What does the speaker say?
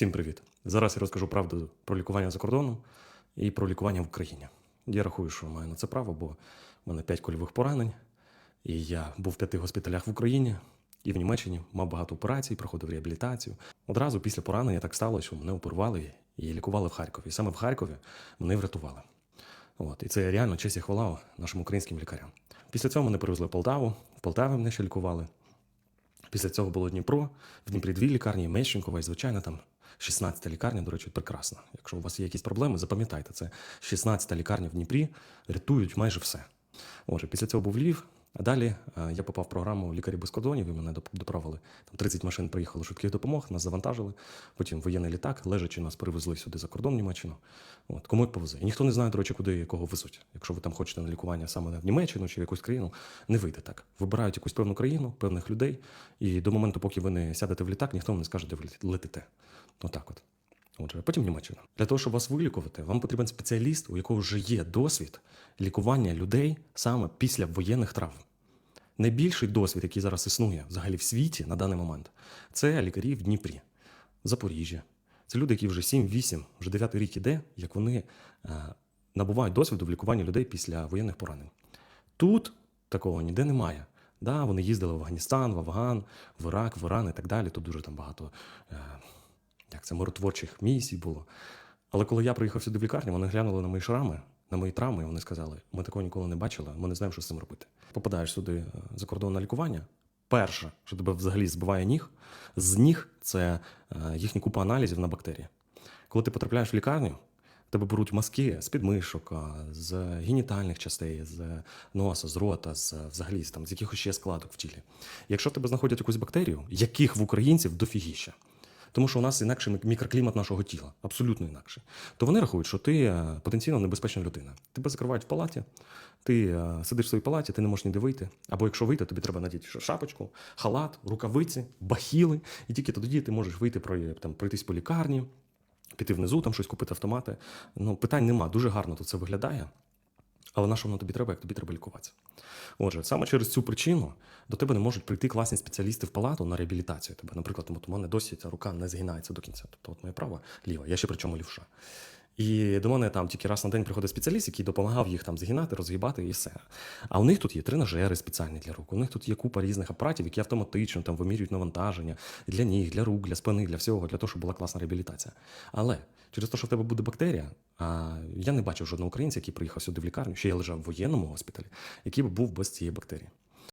Всім привіт! Зараз я розкажу правду про лікування за кордоном і про лікування в Україні. Я рахую, що маю на це право, бо в мене 5 кольових поранень, і я був в п'яти госпіталях в Україні і в Німеччині, мав багато операцій, проходив реабілітацію. Одразу після поранення так сталося, що мене оперували і лікували в Харкові. І саме в Харкові мене врятували. От, і це реально честь і хвала нашим українським лікарям. Після цього мене перевезли в Полтаву, в Полтаві мене ще лікували. Після цього було Дніпро, в Дніпрі дві лікарні, Мещенкова і, звичайно, там 16-та лікарня, до речі, прекрасна. Якщо у вас є якісь проблеми, запам'ятайте, це 16-та лікарня в Дніпрі, рятують майже все. Отже, після цього був Львів, а далі е, я попав в програму Лікарі без кордонів, і мене доправили. Там 30 машин приїхало швидких допомог, нас завантажили. Потім воєнний літак, лежачи нас перевезли сюди за кордон Німеччину. От, кому як повезе. І ніхто не знає, до речі, куди і кого везуть. Якщо ви там хочете на лікування саме в Німеччину чи в якусь країну, не вийде так. Вибирають якусь певну країну, певних людей, і до моменту, поки ви не сядете в літак, ніхто вам не скаже, де ви летите. Отак от. Отже, потім Німеччина. Для того, щоб вас вилікувати, вам потрібен спеціаліст, у якого вже є досвід лікування людей саме після воєнних травм. Найбільший досвід, який зараз існує взагалі в світі на даний момент, це лікарі в Дніпрі, Запоріжжя. Це люди, які вже 7-8, вже 9 рік іде, як вони е, набувають досвіду в лікуванні людей після воєнних поранень. Тут такого ніде немає. Да, вони їздили в Афганістан, в Афган, в Ірак, в Іран і так далі. Тут дуже там багато е, як це, миротворчих місій було. Але коли я приїхав сюди в лікарню, вони глянули на мої шрами, на мої травми, і вони сказали: ми такого ніколи не бачили, ми не знаємо, що з цим робити. Попадаєш сюди е, за кордон на лікування. Перше, що тебе взагалі збиває ніг, з ніг це е, їхня купа аналізів на бактерії. Коли ти потрапляєш в лікарню, тебе беруть мазки з підмишок, з генітальних частей, з носа, з рота, з взагалі там, з якихось ще складок в тілі. Якщо в тебе знаходять якусь бактерію, яких в українців дофігіща, тому що у нас інакший мікроклімат нашого тіла, абсолютно інакший. То вони рахують, що ти е, потенційно небезпечна людина. Тебе закривають в палаті, ти е, сидиш в своїй палаті, ти не можеш ніде вийти. Або якщо вийти, тобі треба надіти шапочку, халат, рукавиці, бахіли, і тільки тоді ти можеш вийти про там пройтись по лікарні, піти внизу, там щось купити автомати. Ну, питань нема. Дуже гарно тут це виглядає. Але на що воно тобі треба, як тобі треба лікуватися? Отже, саме через цю причину до тебе не можуть прийти класні спеціалісти в палату на реабілітацію тебе. Наприклад, тому у мене досі ця рука не згинається до кінця. Тобто, от моя права ліва, я ще причому лівша. І до мене там тільки раз на день приходить спеціаліст, який допомагав їх там згинати, розгибати і все. А у них тут є тренажери спеціальні для рук. У них тут є купа різних апаратів, які автоматично там вимірюють навантаження для ніг, для рук, для спини, для всього, для того, щоб була класна реабілітація. Але через те, що в тебе буде бактерія, а я не бачив жодного українця, який приїхав сюди в лікарню, ще я лежав в воєнному госпіталі, який би був без цієї бактерії.